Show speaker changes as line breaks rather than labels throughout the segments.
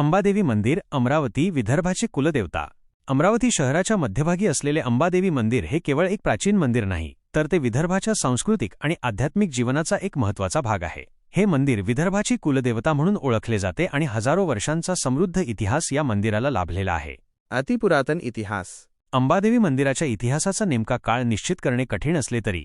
अंबादेवी मंदिर अमरावती विदर्भाची कुलदेवता. अमरावती शहराच्या मध्यभागी असलेले अंबादेवी मंदिर हे केवळ एक प्राचीन मंदिर नाही तर ते विदर्भाच्या सांस्कृतिक आणि आध्यात्मिक जीवनाचा एक महत्त्वाचा भाग आहे. हे मंदिर विदर्भाची कुलदेवता म्हणून ओळखले जाते आणि हजारो वर्षांचा समृद्ध इतिहास या मंदिराला लाभलेला आहे.
अतिपुरातन इतिहास.
अंबादेवी मंदिराच्या इतिहासाचा नेमका काळ निश्चित करणे कठीण असले तरी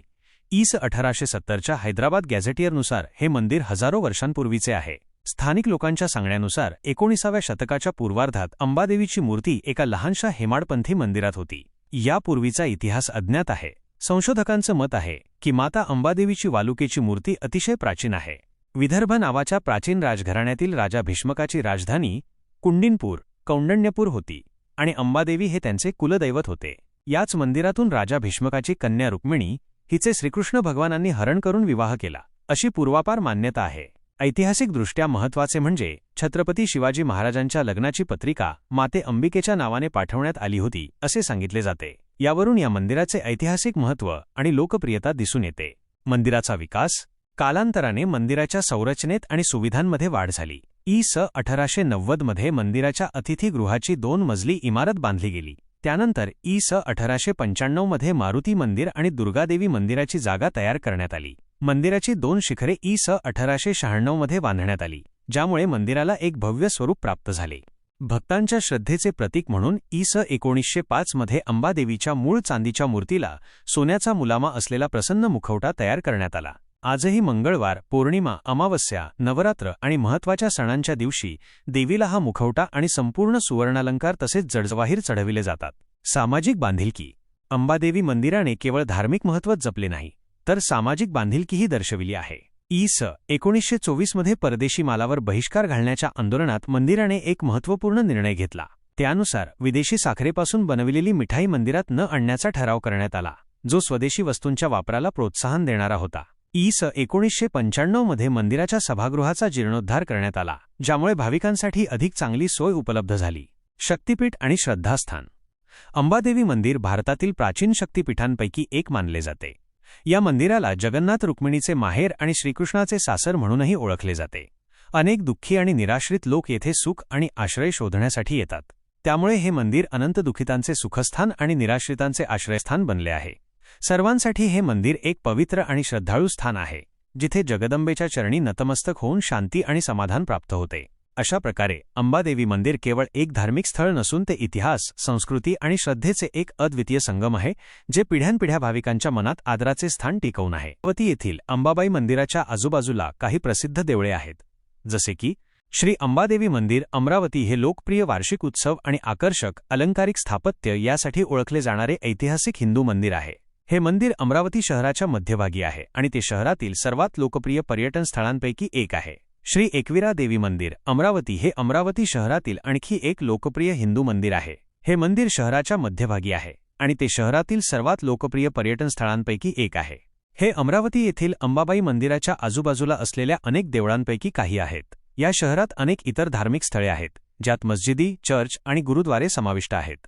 ईस अठराशे सत्तरच्या हैदराबाद गॅझेटियरनुसार हे मंदिर हजारो वर्षांपूर्वीचे आहे. स्थानिक लोकांच्या सांगण्यानुसार एकोणीसाव्या शतकाच्या पूर्वार्धात अंबादेवीची मूर्ती एका लहानशा हेमाडपंथी मंदिरात होती. यापूर्वीचा इतिहास अज्ञात आहे. संशोधकांचं मत आहे की माता अंबादेवीची वालुकेची मूर्ती अतिशय प्राचीन आहे. विदर्भ नावाच्या प्राचीन राजघराण्यातील राजा भीष्मकाची राजधानी कुंडिनपूर कौंडण्यपूर होती आणि अंबादेवी हे त्यांचे कुलदैवत होते. याच मंदिरातून राजा भीष्मकाची कन्या रुक्मिणी हिचे श्रीकृष्ण भगवानांनी हरण करून विवाह केला अशी पूर्वापार मान्यता आहे. ऐतिहासिकदृष्ट्या महत्त्वाचे म्हणजे छत्रपती शिवाजी महाराजांच्या लग्नाची पत्रिका माते अंबिकेच्या नावाने पाठवण्यात आली होती असे सांगितले जाते. यावरून या मंदिराचे ऐतिहासिक महत्त्व आणि लोकप्रियता दिसून येते. मंदिराचा विकास कालांतराने मंदिराच्या संरचनेत आणि सुविधांमध्ये वाढ झाली. ई स अठराशे नव्वदमध्ये मंदिराच्या अतिथीगृहाची दोन मजली इमारत बांधली गेली. त्यानंतर ई स अठराशे पंच्याण्णवमध्ये मारुती मंदिर आणि दुर्गादेवी मंदिराची जागा तयार करण्यात आली. मंदिराची दोन शिखरे ई स अठराशे शहाण्णवमध्ये बांधण्यात आली ज्यामुळे मंदिराला एक भव्य स्वरूप प्राप्त झाले. भक्तांच्या श्रद्धेचे प्रतीक म्हणून ई स एकोणीसशे पाचमध्ये अंबादेवीच्या मूळ चांदीच्या मूर्तीला सोन्याचा मुलामा असलेला प्रसन्न मुखवटा तयार करण्यात आला. आजही मंगळवार पौर्णिमा अमावस्या नवरात्र आणि महत्त्वाच्या सणांच्या दिवशी देवीला हा मुखवटा आणि संपूर्ण सुवर्णालंकार तसेच जडजवाहीर चढविले जातात. सामाजिक बांधिलकी. अंबादेवी मंदिराने केवळ धार्मिक महत्त्व जपले नाही तर सामाजिक बांधिलकीही दर्शविली आहे. ई. स. एकोणीसशे चोवीसमध्ये परदेशी मालावर बहिष्कार घालण्याच्या आंदोलनात मंदिराने एक महत्त्वपूर्ण निर्णय घेतला. त्यानुसार विदेशी साखरेपासून बनविलेली मिठाई मंदिरात न आणण्याचा ठराव करण्यात आला जो स्वदेशी वस्तूंच्या वापराला प्रोत्साहन देणारा होता. ई. स. एकोणीसशे पंच्याण्णवमध्ये मंदिराच्या सभागृहाचा जीर्णोद्धार करण्यात आला ज्यामुळे भाविकांसाठी अधिक चांगली सोय उपलब्ध झाली. शक्तिपीठ आणि श्रद्धास्थान. अंबादेवी मंदिर भारतातील प्राचीन शक्तिपीठांपैकी एक मानले जाते. या मंदिराला जगन्नाथ रुक्मिणीचे माहेर आणि श्रीकृष्णाचे सासर म्हणूनही ओळखले जाते. अनेक दुःखी आणि निराश्रित लोक येथे सुख आणि आश्रय शोधण्यासाठी येतात. त्यामुळे हे मंदिर अनंत दुखितांचे सुखस्थान आणि निराश्रितांचे आश्रयस्थान बनले आहे. सर्वांसाठी हे मंदिर एक पवित्र आणि श्रद्धाळू स्थान आहे जिथे जगदंबेच्या चरणी नतमस्तक होऊन शांती आणि समाधान प्राप्त होते. अशा प्रकारे अंबादेवी मंदिर केवळ एक धार्मिक स्थळ नसून ते इतिहास संस्कृती आणि श्रद्धेचे एक अद्वितीय संगम आहे जे पिढ्यानपिढ्या भाविकांच्या मनात आदराचे स्थान टिकवून आहे. वती येथील अंबाबाई मंदिराच्या आजूबाजूला काही प्रसिद्ध देवळे आहेत जसे की श्री अंबादेवी मंदिर अमरावती हे लोकप्रिय वार्षिक उत्सव आणि आकर्षक अलंकारिक स्थापत्य यासाठी ओळखले जाणारे ऐतिहासिक हिंदू मंदिर आहे. हे मंदिर अमरावती शहराच्या मध्यभागी आहे आणि ते शहरातील सर्वात लोकप्रिय पर्यटन स्थळांपैकी एक आहे. श्री एकविरा देवी मंदिर अमरावती हे अमरावती शहरातील आणखी एक लोकप्रिय हिंदू मंदिर आहे. हे मंदिर शहराच्या मध्यभागी आहे आणि ते शहरातील सर्वात लोकप्रिय पर्यटन स्थळांपैकी एक आहे. हे अमरावती येथील अंबाबाई मंदिराच्या आजूबाजूला असलेल्या अनेक देवळांपैकी काही आहेत. या शहरात अनेक इतर धार्मिक स्थळे आहेत ज्यात मस्जिदी चर्च आणि गुरुद्वारे समाविष्ट आहेत.